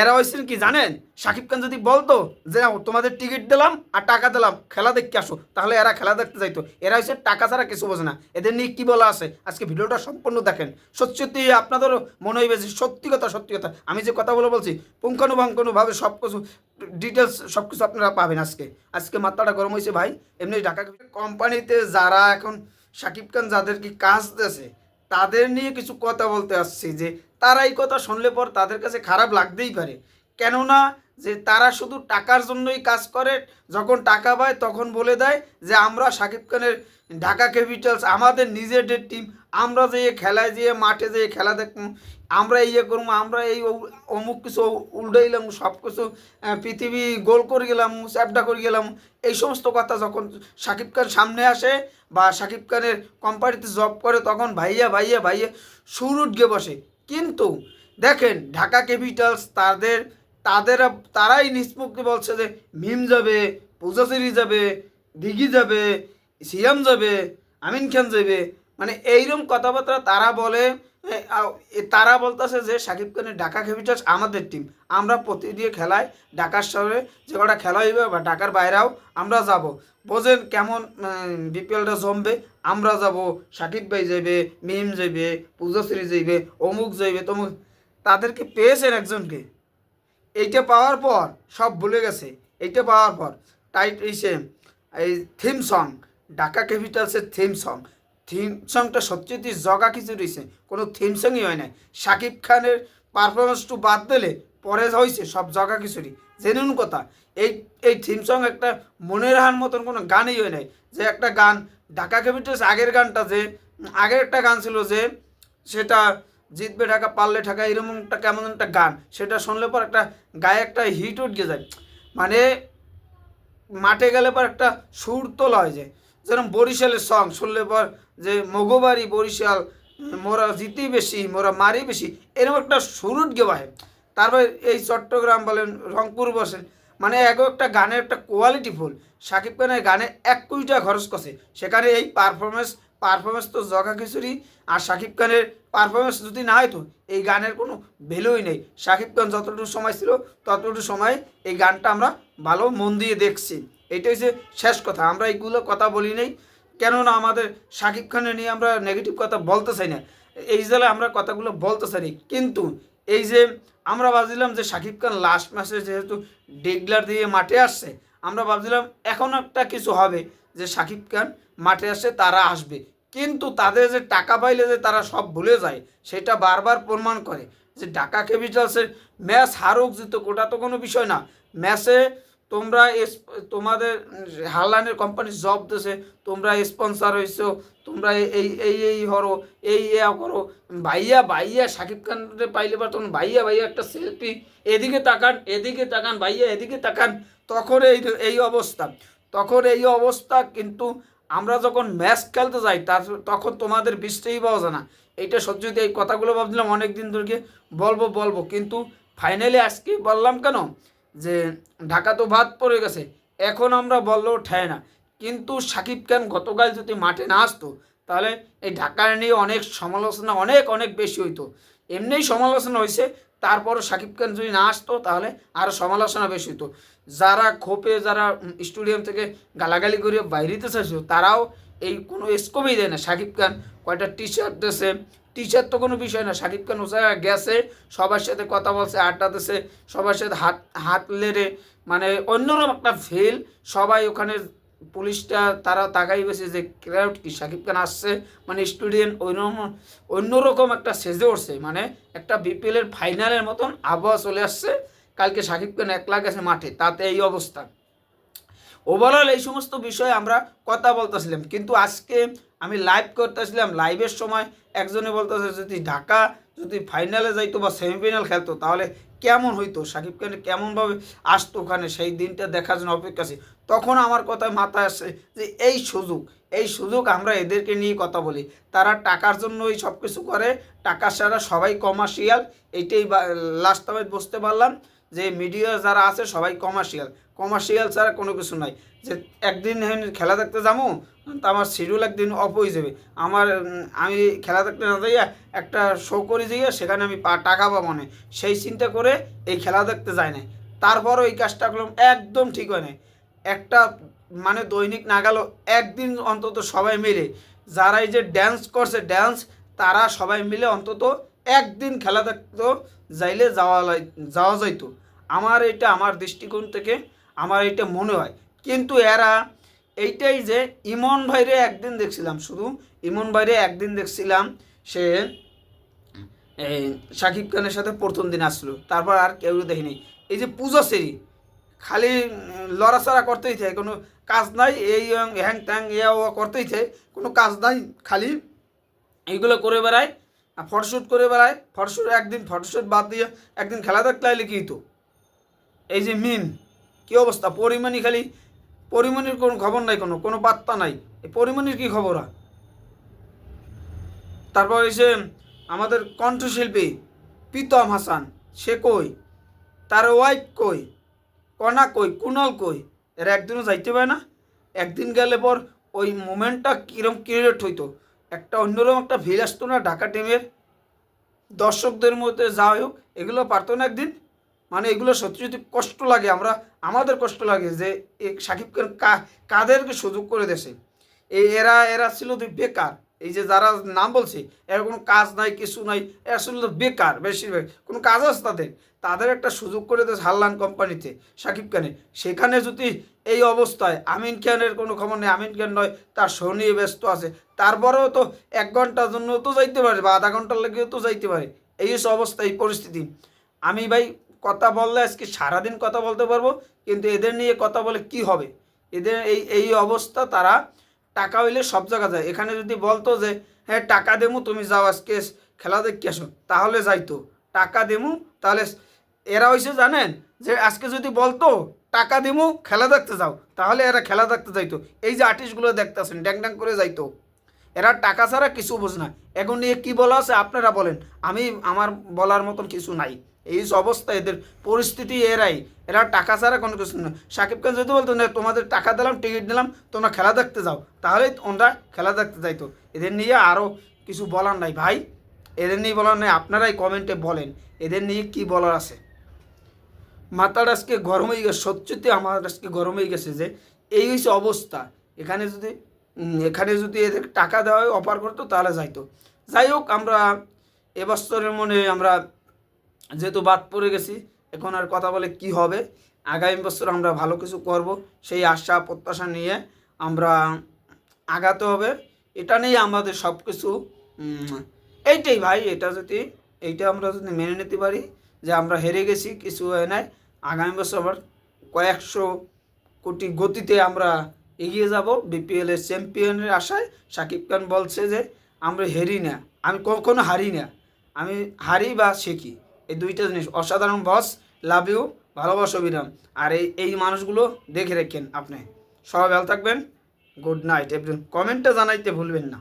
এরা হয়েছেন কি জানেন? সাকিব খান যদি বলতো যে তোমাদের টিকিট দিলাম আর টাকা দিলাম, খেলা দেখতে আসো তাহলে এরা খেলা দেখতে যাইতো। এরা হচ্ছে টাকা ছাড়া কিছু বোঝে না। এদের নিয়ে কি বলা আছে? আজকে ভিডিওটা সম্পূর্ণ দেখেন। সত্যি আপনাদেরও মনে হইবে যে, সত্যি কথা সত্যি কথা। আমি যে কথাগুলো বলছি পুঙ্খানুপুঙ্খানুভাবে সব কিছু ডিটেলস সব কিছু আপনারা পাবেন আজকে। আজকে মাত্রাটা গরম হয়েছে ভাই। এমনি ঢাকা কোম্পানিতে যারা এখন সাকিব খান যাদেরকে কাজ দিয়েছে, তাদের নিয়ে কিছু কথা বলতে আসছি যে তারা এই কথা শুনলে পর তাদের কাছে খারাপ লাগতেই পারে। কেননা যে তারা শুধু টাকার জন্যই কাজ করে, যখন টাকা পায় তখন বলে দেয় যে, আমরা সাকিব খানের ঢাকা ক্যাপিটালস, আমাদের নিজেদের টিম আমরা যেয়ে খেলায় যেয়ে মাঠে যেয়ে খেলা দেখব, আমরা ইয়ে করব, আমরা এই অমুক কিছু উল্টাইলাম সব কিছু পৃথিবী গোল করে গেলাম, চ্যাপটা করে গেলাম। এই সমস্ত কথা যখন সাকিব খান সামনে আসে বা সাকিব খানের কোম্পানিতে জব করে, তখন ভাইয়া ভাইয়া ভাইয়া সুর উঠগে বসে। কিন্তু দেখেন ঢাকা ক্যাপিটালস তাদের তাদের, তারাই নিষ্পত্তি বলছে যে মিম যাবে পূজাশ্রী যাবে, দিঘি যাবে, সিয়াম যাবে, আমিন খান যাবে। মানে এইরকম কথাবার্তা তারা বলে তারা বলতেছে যে সাকিব খানের ঢাকা ক্যাপিটালস আমাদের টিম আমরা প্রতিদিন খেলায় ঢাকার শহরে যে কটা খেলা হইবে বা ঢাকার বাইরেও আমরা যাব। বোঝেন কেমন বিপিএলটা জমবে, আমরা যাব, সাকিব ভাই যাইবে, মিম যাইবে পূজাশ্রী যাইবে, অমুক যাইবে, তমুক। তাদেরকে পেয়েছেন একজনকে। এইটা পাওয়ার পর সব ভুলে গেছে। এইটা পাওয়ার পর টাইট এই থিম সং ঢাকা ক্যাপিটালসের থিম সং থিম সংটা সত্যি জগা কিছু রয়েছে। কোনো থিম সংই হয় না শাকিব খানের পারফরমেন্সটু বাদ দিলে পরে হয়েছে সব জগা খিচুড়ি। জেনুন কথা, এই এই থিম সং একটা মনে রাখার মতন কোনো গানই হয় নাই। যে একটা গান, ঢাকা ক্যাপিটালস আগের গানটা যে, আগের একটা গান ছিল যে, সেটা জিতবে ঢাকা, পারলে ঢাকা, এরকম একটা কেমন একটা গান, সেটা শুনলে পর একটা গায়ে একটা হিট উঠে যায়। মানে মাঠে গেলে পর একটা সুর তোলা হয়ে যায় যেরকম বরিশালের সং শুনলে পর যে মগবাড়ি, বরিশাল, মোরা জিতি বেশি, মোরা মারি বেশি, এরকম একটা সুর উঠগে বাহে তারপর এই চট্টগ্রাম বলেন, রংপুর বসেন মানে এক একটা গানের একটা কোয়ালিটি ফুল। সাকিব খানের গানে এক কোটি টাকা খরচ করছে সেখানে এই পারফরমেন্স পারফরমেন্স তো জগা খিচুড়ি, আর সাকিব খানের পারফরমেন্স যদি না হয়তো এই গানের কোনো ভ্যালুই নেই। সাকিব খান যতটুকু সময় ছিল, ততটুকু সময় এই গানটা আমরা ভালো মন দিয়ে দেখছি। এটাই হচ্ছে শেষ কথা। আমরা এইগুলো কথা বলি নেই। কেননা আমাদের সাকিব খানের নিয়ে আমরা নেগেটিভ কথা বলতে চাই না। এই জেলায় আমরা কথাগুলো বলতে চাই কিন্তু এই যে আমরা ভাবছিলাম যে সাকিব খান লাস্ট ম্যাচে যেহেতু ডিগলার দিয়ে মাঠে আসছে, আমরা ভাবছিলাম এখন একটা কিছু হবে যে সাকিব খান মাঠে আসছে তারা আসবে। কিন্তু তাদের যে টাকা পাইলে যে তারা সব ভুলে যায়, সেটা বারবার প্রমাণ করে যে ঢাকা ক্যাপিটালসের ম্যাচ হারুক জিতুক, ওটা তো কোনো বিষয় না। ম্যাচে তোমরা তোমাদের হারলানের কোম্পানি জব দিছে, তোমরা স্পন্সার হইছো, তোমরা এই- এই এই এই হরো, এই, এ করো। ভাইয়া ভাইয়া, সাকিব খানরে পাইলে বা তখন ভাইয়া ভাইয়া একটা সেলফি এদিকে তাকান এদিকে তাকান, ভাইয়া, এদিকে তাকান, তখন এই এই অবস্থা। তখন এই অবস্থা কিন্তু আমরা যখন ম্যাচ খেলতে যাই, তার তখন তোমাদের বৃষ্টিই পাওয়া যায় না। এইটা সত্যি এই কথাগুলো ভাবছিলাম অনেক দিন ধরে, বলব বলব। কিন্তু ফাইনালি আজকে বললাম কেন? যে ঢাকা তো ভাত পড়ে গেছে, এখন আমরা বললেও ঠায় না। কিন্তু সাকিব খান গতকাল যদি মাঠে না আসতো, তাহলে এই ঢাকা নিয়ে অনেক সমালোচনা অনেক অনেক বেশি হইতো। এমনিই সমালোচনা হয়েছে তারপরও সাকিব খান যদি না আসতো, তাহলে আরও সমালোচনা বেশি হতো যারা খোপে, যারা স্টেডিয়াম থেকে গালাগালি করে বাইরেতে চাইছো তারাও এই কোনো স্কোপই দেয় না। সাকিব খান কয়টা টি শার্ট দিয়েছে টি শার্ট তো কোনো বিষয় না। সাকিব খান ও জায়গায় গেছে, সবার সাথে কথা বলছে, আড্ডা দিছে, সবার সাথে হাত হাত লেড়ে মানে অন্যরকম একটা ফিল সবাই ওখানে পুলিশটা, তারা তাকাই বেছে যে, ক্রাউড কি সাকিব খান আসছে? মানে স্টুডেন্ট অন্যরকম অন্যরকম একটা সেজে উঠছে। মানে একটা বিপিএলের ফাইনালের মতন আবহাওয়া চলে আসছে। কালকে সাকিব খান একলা গেছে মাঠে, তাতে এই অবস্থা। ওভারঅল এই সমস্ত বিষয়ে আমরা কথা বলতেছিলাম। কিন্তু আজকে আমি লাইভ করতেছিলাম লাইভের সময় একজনে বলতেছে যদি ঢাকা যদি ফাইনালে যাইতো বা সেমিফাইনাল খেলতো, তাহলে কেমন হইতো? সাকিব খানের কেমনভাবে আসতো ওখানে? সেই দিনটা দেখার জন্য অপেক্ষা আছে। তখন আমার কথায় মাথায় আসে যে, এই সুযোগ এই সুযোগ আমরা এদেরকে নিয়ে কথা বলি। তারা টাকার জন্যই সব কিছু করে, টাকা ছাড়া সবাই কমার্শিয়াল এইটাই লাস্ট আমি বুঝতে পারলাম। যে মিডিয়া যারা আছে সবাই কমার্শিয়াল কমার্শিয়াল ছাড়া কোনো কিছু নাই। যে একদিন খেলা দেখতে যাব, তা আমার শিডিউল একদিন অফ হয়ে যাবে। আমার আমি খেলা দেখতে না যাইয়া একটা শো করে যাইয়া সেখানে আমি পা- টাকা পাবো না। সেই চিন্তা করে এই খেলা দেখতে যায় না তারপরও এই কাজটা করলাম, একদম ঠিক হয় না একটা মানে দৈনিক না গেল একদিন অন্তত সবাই মিলে, যারা এই যে ড্যান্স করছে ড্যান্স তারা সবাই মিলে অন্তত একদিন খেলা দেখতো, যাইলে যাওয়া যাওয়া যাইতো। আমার এটা আমার দৃষ্টিকোণ থেকে আমার এটা মনে হয়। কিন্তু এরা এইটাই যে ইমন ভাইরে একদিন দেখছিলাম, শুধু ইমন ভাইরে একদিন দেখছিলাম, সে শাকিব খানের সাথে প্রথম দিন আসলো, তারপর আর কেউ দেখিনি। এই যে পুজো সেরি খালি লড়াচড়া করতেই থাকে, কোনো কাজ নাই, এই হ্যাং ট্যাং ইয়া করতেই থাকে, কোনো কাজ নাই, খালি এইগুলো করে বেড়ায় ফটোশ্যুট করে বেড়ায়, ফটোশ্যুট একদিন, ফটোশ্যুট বাদ দিয়ে একদিন খেলা দেখতে আইলে কি তো এই যে মিম, কী অবস্থা? পরিমাণই খালি, পরিমাণের কোনো খবর নাই কোনো কোনো বার্তা নাই। এই পরিমাণের কী খবর? তারপর এসে আমাদের কণ্ঠশিল্পী প্রীতম হাসান, সে কই? তার ওয়াইফ কই? কনা কই? কুনাল কই? এরা একদিনও যাইতে পারে না। একদিন গেলে পর ওই মোমেন্টটা কীরকম ক্রিয়েট হইতো? একটা অন্যরকম একটা ভিল আসতো না ঢাকা টিমের। দর্শকদের মধ্যে যা হোক, এগুলো পারতো না একদিন। মানে এগুলো সত্যি সত্যি কষ্ট লাগে, আমরা, আমাদের কষ্ট লাগে যে সাকিব খান কাদেরকে সুযোগ করে দেশে এই এরা এরা ছিল তো বেকার। এই যে যারা নাম বলছে, এর কোনো কাজ নাই, কিছু নাই, এরা ছিল তো বেকার বেশিরভাগ। কোনো কাজ আছে তাদের? তাদের একটা সুযোগ করে দিয়েছে হাল্লান কোম্পানিতে সাকিব খানের। সেখানে যদি এই অবস্থায় আমিন খানের কোনো খবর নেই, আমিন খান নয়, তার শো নিয়ে ব্যস্ত আছে, তারপরেও তো এক ঘণ্টার জন্য তো যাইতে পারে বা আধা ঘণ্টার লেগেও তো যাইতে পারে। এই অবস্থা, এই পরিস্থিতি। আমি ভাই কথা বললে আজকে সারাদিন কথা বলতে পারব, কিন্তু এদের নিয়ে কথা বলে কি হবে? এদের এই এই অবস্থা, তারা টাকা হইলে সব জায়গা যায়। এখানে যদি বলতো যে হ্যাঁ টাকা দেবো তুমি যাও আজকে খেলা দেখে আসো। তাহলে যাইতো। টাকা দেবো তাহলে এরা হয়েছে জানেন যে, আজকে যদি বলতো, টাকা দেবো খেলা দেখতে যাও, তাহলে এরা খেলা দেখতে যাইতো। এই যে আর্টিস্টগুলো দেখতেছেন ড্যাং ড্যাং করে যাইতো। এরা টাকা ছাড়া কিছু বোঝে না। এখন নিয়ে কী বলা আছে আপনারা বলেন। আমি, আমার বলার মতন কিছু নাই। এই অবস্থা, এদের পরিস্থিতি এরাই। এরা টাকা ছাড়া কোনো কিছু না। সাকিব খান যদি বলতো, না, তোমাদের টাকা দিলাম, টিকিট দিলাম, তোমরা খেলা দেখতে যাও। তাহলে ওনরা খেলা দেখতে যাইতো। এদের নিয়ে আরও কিছু বলার নাই। ভাই, এদের নিয়ে বলার নাই। আপনারাই কমেন্টে বলেন, এদের নিয়ে কি বলার আছে? মাথাটা আজকে গরম হয়ে গেছে। সত্যি আমার আজকে গরম হয়ে গেছে যে, এই হচ্ছে অবস্থা। এখানে যদি এখানে যদি এদের টাকা দেওয়া অফার করতো, তাহলে যাইতো। যাই হোক, আমরা এবছরের মনে আমরা যেহেতু বাদ পড়ে গেছি, এখন আর কথা বলে কি হবে? আগামী বছর আমরা ভালো কিছু করব, সেই আশা, প্রত্যাশা নিয়ে আমরা আগাতে হবে। এটা নিয়ে আমাদের সব কিছু এইটাই ভাই, এটা যদি, এইটা আমরা যদি মেনে নিতে পারি যে আমরা হেরে গেছি, কিছু হয় নাই, আগামী বছর আবার কয়েকশো কোটি গতিতে আমরা এগিয়ে যাব। বিপিএল এর চ্যাম্পিয়নের আশায় সাকিব খান বলছে যে, আমরা হেরি না, আমি কখনো হারি না, আমি হারি বা শিখি এই দুইটা জিনিস। অসাধারণ বস লাভ ইউ ভালোবাসো বিরাম আর এই এই মানুষগুলো দেখে রেখেন আপনি। সবাই ভালো থাকবেন। গুড নাইট এভরিওয়ান কমেন্টটা জানাইতে ভুলবেন না।